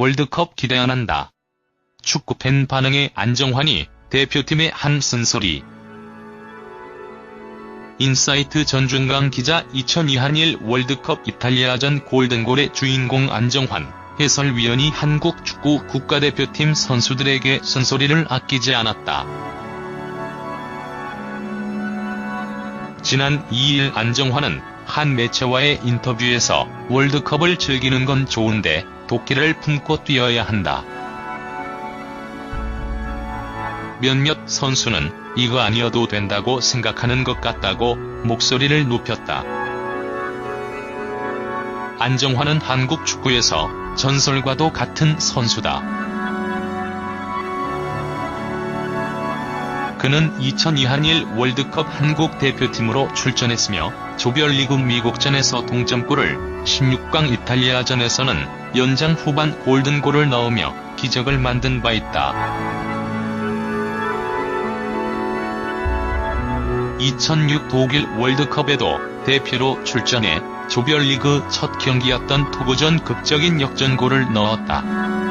월드컵 기대 안 한다. 축구 팬 반응에 안정환이 대표팀의 한 쓴소리. 인사이트 전준강 기자 2002 한일 월드컵 이탈리아전 골든골의 주인공 안정환 해설위원이 한국 축구 국가대표팀 선수들에게 쓴소리를 아끼지 않았다. 지난 2일 안정환은 한 매체와의 인터뷰에서 월드컵을 즐기는 건 좋은데 도끼를 품고 뛰어야 한다. 몇몇 선수는 이거 아니어도 된다고 생각하는 것 같다고 목소리를 높였다. 안정환은 한국 축구에서 전설과도 같은 선수다. 그는 2002 한일 월드컵 한국 대표팀으로 출전했으며 조별리그 미국전에서 동점골을 16강 이탈리아전에서는 연장 후반 골든골을 넣으며 기적을 만든 바 있다. 2006 독일 월드컵에도 대표로 출전해 조별리그 첫 경기였던 토고전 극적인 역전골을 넣었다.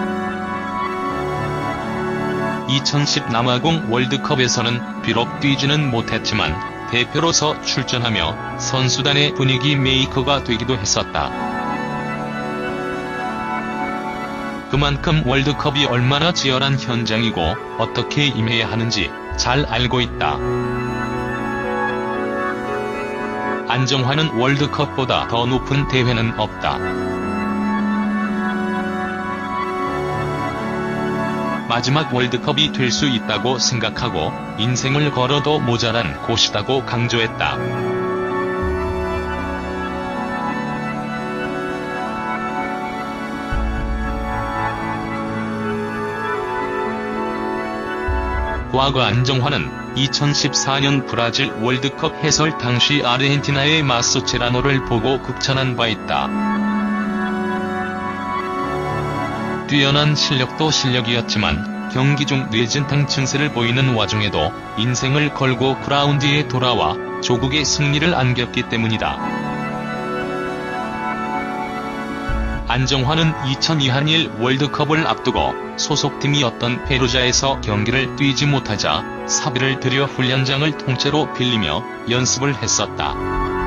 2010 남아공 월드컵에서는 비록 뛰지는 못했지만 대표로서 출전하며 선수단의 분위기 메이커가 되기도 했었다. 그만큼 월드컵이 얼마나 치열한 현장이고 어떻게 임해야 하는지 잘 알고 있다. 안정환은 월드컵보다 더 높은 대회는 없다. 마지막 월드컵이 될 수 있다고 생각하고 인생을 걸어도 모자란 곳이다고 강조했다. 과거 안정환은 2014년 브라질 월드컵 해설 당시 아르헨티나의 마소체라노를 보고 극찬한 바 있다. 뛰어난 실력도 실력이었지만 경기 중 뇌진탕 증세를 보이는 와중에도 인생을 걸고 그라운드에 돌아와 조국의 승리를 안겼기 때문이다. 안정환은 2002 한일 월드컵을 앞두고 소속팀이었던 페루자에서 경기를 뛰지 못하자 사비를 들여 훈련장을 통째로 빌리며 연습을 했었다.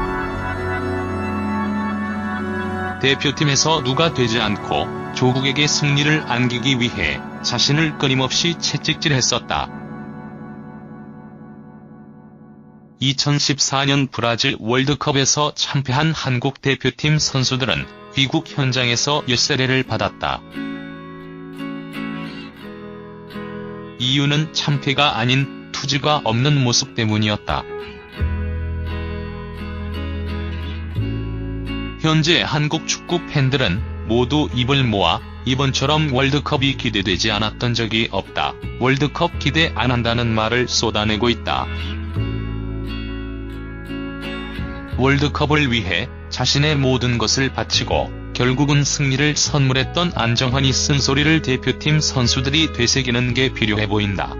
대표팀에서 누가 되지 않고 조국에게 승리를 안기기 위해 자신을 끊임없이 채찍질했었다. 2014년 브라질 월드컵에서 참패한 한국 대표팀 선수들은 귀국 현장에서 엿세례를 받았다. 이유는 참패가 아닌 투지가 없는 모습 때문이었다. 현재 한국 축구 팬들은 모두 입을 모아 이번처럼 월드컵이 기대되지 않았던 적이 없다. 월드컵 기대 안 한다는 말을 쏟아내고 있다. 월드컵을 위해 자신의 모든 것을 바치고 결국은 승리를 선물했던 안정환이 쓴소리를 대표팀 선수들이 되새기는 게 필요해 보인다.